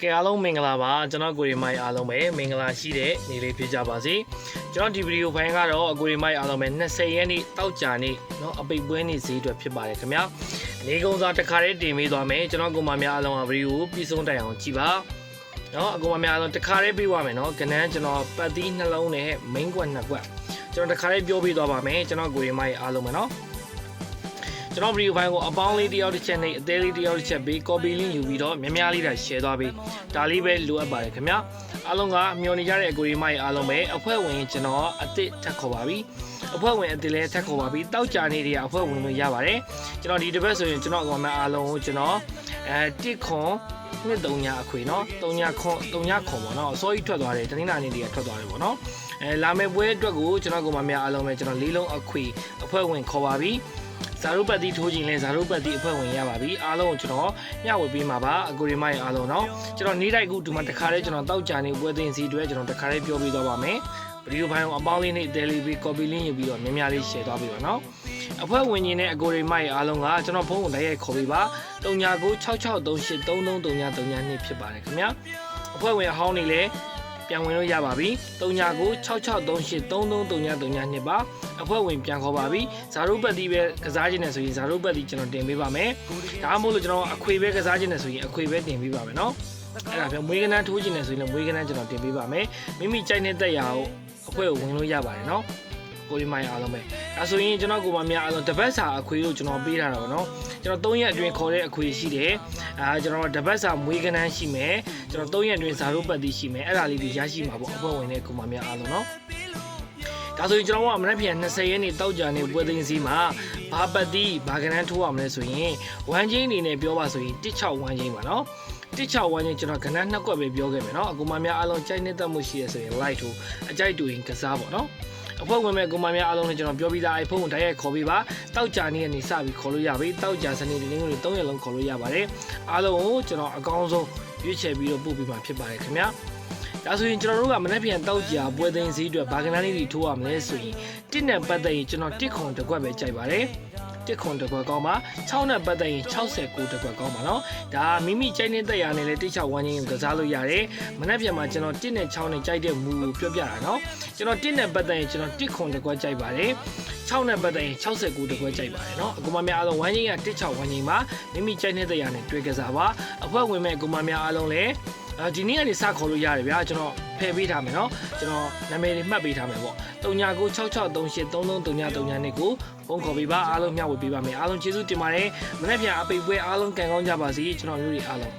ကဲအားလုံးမင်္ဂလာပါကျွန်တော်ကိုရီမိုက်အားလုံးပဲမင်္ဂလာရှိတဲ့နေ့လေးဖြစ်ကြပါစေကျွန်တော်ဒီဗီဒီယိုဖိုင်ကတော့အကိုရီမိုက်အားလုံးပဲ20ရက်နေ့တောက်ကြနေ့เนาะအပိတ်ပွဲနေ့ဈေးအတွက်ဖြစ်ပါတယ်ခင်ဗျာနေကုံစာတစ်ခါတည်းတင်ပေးသွားမယ်ကျွန်တော်ကိုမများအားလုံးကဗီဒီယိုပြီးဆုံးတိုင်အောင်ကြည့်ပါเนาะအကိုမများအားလုံးတစ်ခါတည်းပြီးသွားမယ်เนาะကနန်းကျွန်တော်ပတ်သီးနှလုံးနဲ့ main ကွက်နှစ်ကွက်ကျွန်တော်တစ်ခါတည်းပြောပြီးသွားပါမယ်ကျွန်တော်ကိုရီမိုက်အားလုံးပဲเนาะ ကျွန်တော်ဗီဒီယိုဖိုင်ကိုအပေါင်းလေးတစ်ယောက်တစ်ချက်နဲ့အသေးလေးတစ်ယောက်တစ်ချက်ပေး copy link ယူပြီးတော့များများလေးတာ share သွားပေးဒါလေးပဲလိုအပ်ပါတယ်ခင်ဗျာအားလုံးကမျှော်နေကြတဲ့အကိုရီမိုက်အားလုံးပဲအဖွဲ့ဝင်ကျွန်တော်အစ်စ်ထက်ခေါ်ပါပြီအဖွဲ့ဝင်အစ်စ်လည်းထက်ခေါ်ပါပြီတောက်ကြနေတွေကအဖွဲ့ဝင်လို့ရပါတယ်ကျွန်တော်ဒီတစ်ပတ်ဆိုရင်ကျွန်တော်အကောင်မအားလုံးကိုကျွန်တော်အဲတစ်ခွန်နှစ်3ညအခွေเนาะ3ညခွန်3ညခွန်ပေါ့เนาะအစိုးရထွက်သွားတယ်တနင်္လာနေ့တည်းကထွက်သွားတယ်ပေါ့เนาะအဲလာမယ့်ပွဲအတွက်ကိုကျွန်တော်ကောင်မများအားလုံးပဲကျွန်တော်လေးလုံးအခွေအဖွဲ့ဝင်ခေါ်ပါပြီ ဇာရုပတ်တိထိုးခြင်းလဲဇာရုပတ်တိအဖွဲ့ဝင်ရပါပြီအားလုံးကိုကျွန်တော်မျှဝေပေးမှာပါအကိုရီမိုင်အားလုံးเนาะကျွန်တော်နေ့တိုင်းခုဒီမှာတခါလေးကျွန်တော်တောက်ကြနေပွဲသိမ်းစီအတွက်ကျွန်တော်တခါလေးပြောပြသွားပါမယ်ဗီဒီယိုဖိုင်ကိုအပေါင်းလေးနဲ့ daily ပြီး copy link ယူပြီးတော့များများလေး share သွားပေးပါเนาะအဖွဲ့ဝင်ကြီးနဲ့အကိုရီမိုင်အားလုံးကကျွန်တော်ဖုန်းကိုတိုက်ရိုက်ခေါ်ပေးပါ399663333332ဖြစ်ပါတယ်ခင်ဗျာအဖွဲ့ဝင်အဟောင်းနေလည်း ပြန်ဝင်လို့ရပါပြီ396638333939ပါအဖွဲ့ဝင်ပြန်ခေါ်ပါပြီဇာရုပတ်တီပဲကစားခြင်းနဲ့ဆိုရင်ဇာရုပတ်တီကျွန်တော်တင်ပေးပါမယ်ဒါမှမဟုတ်လို့ကျွန်တော်အခွေပဲကစားခြင်းနဲ့ဆိုရင်အခွေပဲတင်ပေးပါမယ်နော်အဲ့ဒါပြန်မွေးကနန်းထိုးခြင်းနဲ့ဆိုရင်လည်းမွေးကနန်းကျွန်တော်တင်ပေးပါမယ်မိမိကြိုက်တဲ့တက်ရာကိုအဖွဲ့ကိုဝင်လို့ရပါတယ်နော် ကိုရီမိုင်အားလုံးပဲဒါဆိုရင်ကျွန်တော်ကိုမများအားလုံးတပတ်စာအခွေကိုကျွန်တော်ပေးထားတာပေါ့နော်ကျွန်တော်3ရက်အတွင်းခေါ်တဲ့အခွေရှိတယ်အာကျွန်တော်တပတ်စာမွေးကနန်းရှိမယ်ကျွန်တော်3ရက်အတွင်းဇာရုပတ်တီရှိမယ်အဲ့ဒါလေးတွေရရှိမှာပေါ့အဖွဲ့ဝင်တဲ့ကိုမများအားလုံးနော် ဒါဆိုရင်ကျွန်တော်ကမနက်ဖြန်20ရက်နေ့တောက်ကြနေပွဲသိမ်းစီမှာဘာပတ်တီဘာကနန်းထိုးရမလဲဆိုရင်ဝမ်ချင်းအနေနဲ့ပြောပါဆိုရင်16ဝမ်ချင်းပါနော်16ဝမ်းချင်းကျွန်တော်ကဏ္ဍနှစ်ကွက်ပဲပြောခဲ့မယ်เนาะအကူမများအားလုံးကြိုက်နေတတ်မှုရှိရဆိုရင် like ထိုးအကြိုက်တူရင်ကစားပေါ့เนาะအဖွဲ့ဝင်မဲ့အကူမများအားလုံးလည်းကျွန်တော်ပြောပြီးသား iPhone ကိုတိုက်ရိုက်ခေါ်ပေးပါတောက်ကြနေကနေစပြီးခေါ်လို့ရပြီတောက်ကြစနေဒီနေ့ကို3ရက်လုံးခေါ်လို့ရပါတယ်အားလုံးကိုကျွန်တော်အကောင်းဆုံးရွေးချယ်ပြီးတော့ပို့ပေးမှာဖြစ်ပါတယ်ခင်ဗျာ ဒါဆိုရင်ကျွန်တော်တို့ကမနေ့ပြန်တောက်ကြပွဲသိမ်းစည်းအတွက်ဘာကနာလေးတွေထိုးရမလဲဆိုရင်တစ်နဲ့ပတ်သက်ရင်ကျွန်တော်တစ်ခွန်တစ်ခွက်ပဲကြိုက်ပါတယ်တစ်ခွန်တစ်ခွက်ကောင်းပါ6နဲ့ပတ်သက်ရင်69တစ်ခွက်ကောင်းပါเนาะဒါမိမိကြိုက်နေတဲ့ရာနဲ့လည်းတိချဝမ်းချင်းကိုကစားလို့ရတယ်မနေ့ပြန်မှာကျွန်တော်1နဲ့6နဲ့ကြိုက်တဲ့မူကိုပြောပြတာเนาะကျွန်တော်1နဲ့ပတ်သက်ရင်ကျွန်တော်တစ်ခွန်တစ်ခွက်ကြိုက်ပါတယ်6နဲ့ပတ်သက်ရင်69တစ်ခွက်ကြိုက်ပါတယ်เนาะအကူမများအားလုံးဝမ်းချင်းက16ဝမ်းချင်းမှာမိမိကြိုက်နေတဲ့ရာနဲ့တွေ့ကစားပါအဖွဲ့ဝင်မဲ့အကူမများအားလုံးလည်း အာဒီနေ့ကနေစခေါ်လို့ရတယ်ဗျာကျွန်တော်ဖယ်ပေးထားမယ်နော်ကျွန်တော်နာမည်တွေမှတ်ပေးထားမယ်ပေါ့396638333939ကိုဖုန်းခေါ်ပေးပါအားလုံးမျှဝေပေးပါမယ်အားလုံးကျေးဇူးတင်ပါတယ်မနေ့ပြန်အပိတ်ပွဲအားလုံးကံကောင်းကြပါစေကျွန်တော်မျိုးတွေအားလုံး